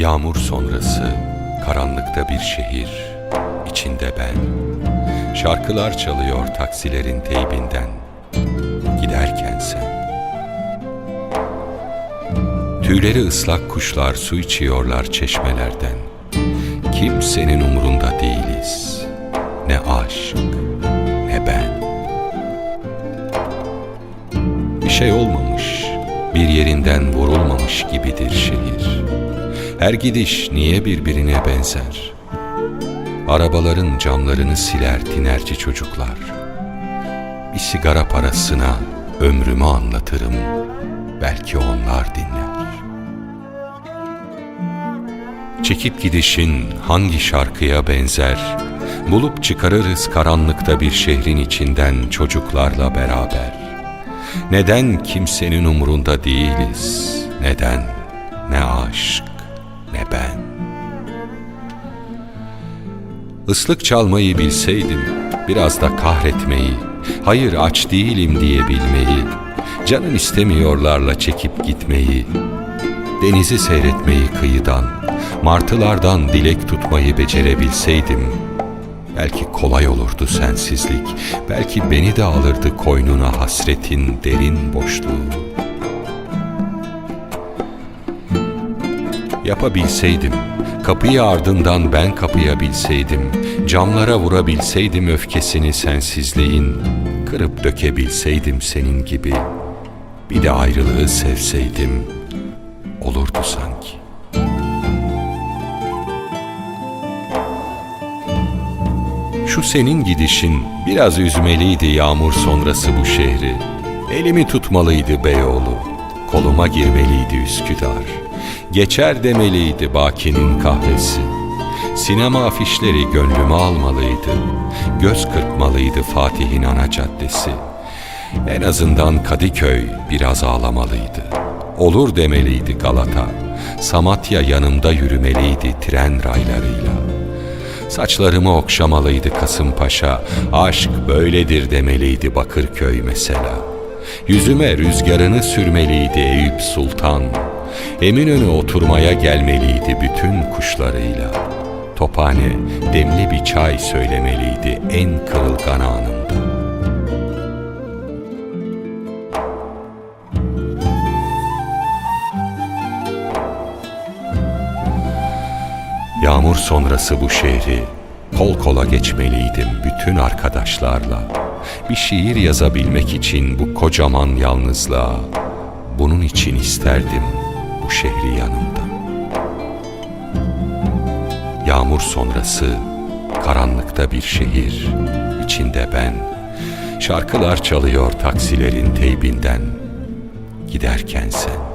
Yağmur sonrası karanlıkta bir şehir, içinde ben. Şarkılar çalıyor taksilerin teybinden. Giderken sen. Tüyleri ıslak kuşlar su içiyorlar çeşmelerden. Kimsenin umurunda değiliz. Ne aşk, ne ben. Bir şey olmamış, bir yerinden vurulmamış gibidir şehir. Her gidiş niye birbirine benzer? Arabaların camlarını siler tinerci çocuklar. Bir sigara parasına ömrümü anlatırım. Belki onlar dinler. Çekip gidişin hangi şarkıya benzer? Bulup çıkarırız karanlıkta bir şehrin içinden çocuklarla beraber. Neden kimsenin umurunda değiliz? Neden? Ne aşk, ne ben. Islık çalmayı bilseydim, biraz da kahretmeyi, hayır aç değilim diye bilmeyi, canım istemiyorlarla çekip gitmeyi, denizi seyretmeyi kıyıdan, martılardan dilek tutmayı becerebilseydim, belki kolay olurdu sensizlik, belki beni de alırdı koynuna hasretin derin boşluğu. Yapabilseydim, kapıyı ardından ben kapayabilseydim, camlara vurabilseydim öfkesini sensizliğin, kırıp dökebilseydim senin gibi, bir de ayrılığı sevseydim, olurdu sanki. Şu senin gidişin biraz üzmeliydi yağmur sonrası bu şehri. Elimi tutmalıydı Beyoğlu, koluma girmeliydi Üsküdar. Geçer demeliydi Baki'nin kahvesi. Sinema afişleri gönlüme almalıydı. Göz kırpmalıydı Fatih'in ana caddesi. En azından Kadıköy biraz ağlamalıydı. Olur demeliydi Galata. Samatya yanımda yürümeliydi tren raylarıyla. Saçlarımı okşamalıydı Kasımpaşa, aşk böyledir demeliydi Bakırköy mesela. Yüzüme rüzgarını sürmeliydi Eyüp Sultan. Eminönü oturmaya gelmeliydi bütün kuşlarıyla. Tophane demli bir çay söylemeliydi en kırılgan anımda. Yağmur sonrası bu şehri kol kola geçmeliydim bütün arkadaşlarla. Bir şiir yazabilmek için bu kocaman yalnızlığa, bunun için isterdim şehri yanımda. Yağmur sonrası karanlıkta bir şehir, içinde ben. Şarkılar çalıyor taksilerin teybinden. Giderken sen.